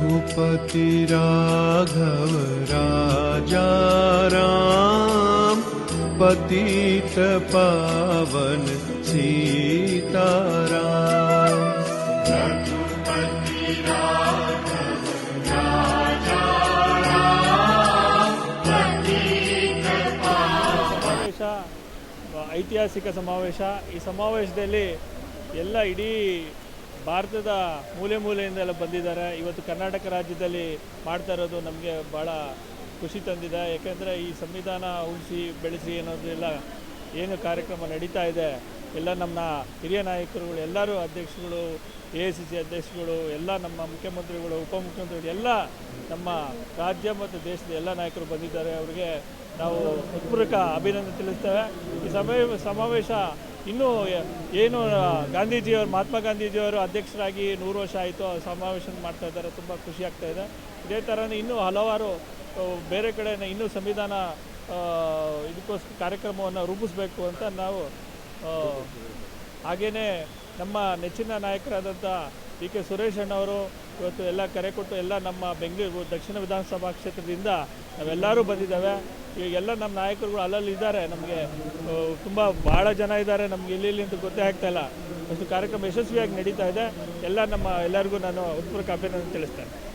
रघुपति राघव राजा राम पतित पावन सीताराम ಸಮಾವೇಶ ಆ, ಐತಿಹಾಸಿಕ ಸಮಾವೇಶ ಈ ಸಮಾವೇಶದಲ್ಲಿ ಎಲ್ಲ ಇಡೀ ಭಾರತದ ಮೂಲೆ ಮೂಲೆಯಿಂದೆಲ್ಲ ಬಂದಿದ್ದಾರೆ. ಇವತ್ತು ಕರ್ನಾಟಕ ರಾಜ್ಯದಲ್ಲಿ ಮಾಡ್ತಾ ಇರೋದು ನಮಗೆ ಭಾಳ ಖುಷಿ ತಂದಿದೆ. ಯಾಕೆಂದರೆ ಈ ಸಂವಿಧಾನ ಉಳಿಸಿ ಬೆಳೆಸಿ ಅನ್ನೋದೆಲ್ಲ ಏನು ಕಾರ್ಯಕ್ರಮ ನಡೀತಾ ಇದೆ. ಎಲ್ಲ ನಮ್ಮ ಹಿರಿಯ ನಾಯಕರುಗಳು, ಎಲ್ಲರೂ ಅಧ್ಯಕ್ಷಗಳು ಎ ಸಿ ಸಿ ಅಧ್ಯಕ್ಷಗಳು ಎಲ್ಲ ನಮ್ಮ ಮುಖ್ಯಮಂತ್ರಿಗಳು, ಉಪಮುಖ್ಯಮಂತ್ರಿಗಳು, ಎಲ್ಲ ನಮ್ಮ ರಾಜ್ಯ ಮತ್ತು ದೇಶದ ಎಲ್ಲ ನಾಯಕರು ಬಂದಿದ್ದಾರೆ. ಅವರಿಗೆ ನಾವು ಹೃತ್ಪೂರ್ವಕ ಅಭಿನಂದನೆ ತಿಳಿಸ್ತೇವೆ. ಈ ಸಮಯ ಸಮಾವೇಶ ಇನ್ನೂ ಏನು ಗಾಂಧೀಜಿಯವರು, ಮಹಾತ್ಮ ಗಾಂಧೀಜಿಯವರು ಅಧ್ಯಕ್ಷರಾಗಿ ನೂರು ವರ್ಷ ಆಯಿತು ಸಮಾವೇಶ ಮಾಡ್ತಾ ಇದ್ದಾರೆ. ತುಂಬ ಖುಷಿ ಆಗ್ತಾ ಇದೆ. ಇದೇ ಥರನೇ ಇನ್ನೂ ಹಲವಾರು ಬೇರೆ ಕಡೆ ಇನ್ನೂ ಸಂವಿಧಾನ ಇದಕ್ಕೋಸ್ಕರ ಕಾರ್ಯಕ್ರಮವನ್ನು ರೂಪಿಸಬೇಕು ಅಂತ ನಾವು ಹಾಗೆಯೇ ನಮ್ಮ ನೆಚ್ಚಿನ ನಾಯಕರಾದಂಥ ಡಿ ಕೆ ಸುರೇಶ್ ಅಣ್ಣವರು ಇವತ್ತು ಎಲ್ಲ ಕರೆ ಕೊಟ್ಟು ಎಲ್ಲ ನಮ್ಮ ಬೆಂಗಳೂರು, ದಕ್ಷಿಣ ವಿಧಾನಸಭಾ ಕ್ಷೇತ್ರದಿಂದ ನಾವೆಲ್ಲರೂ ಬಂದಿದ್ದೇವೆ. ಈಗೆಲ್ಲ ನಮ್ಮ ನಾಯಕರುಗಳು ಅಲ್ಲಲ್ಲಿ ಇದ್ದಾರೆ. ನಮಗೆ ತುಂಬ ಭಾಳ ಜನ ಇದ್ದಾರೆ. ನಮ್ಗೆ ಇಲ್ಲಿ ಅಂತ ಗೊತ್ತೇ ಇಲ್ಲ. ಅಷ್ಟು ಕಾರ್ಯಕ್ರಮ ಯಶಸ್ವಿಯಾಗಿ ನಡೀತಾ ಇದೆ. ಎಲ್ಲ ನಮ್ಮ ಎಲ್ಲರಿಗೂ ನಾನು ಉತ್ಪೂರ್ವಕ ಅಭಿನಂದನೆ ತಿಳಿಸ್ತೇನೆ.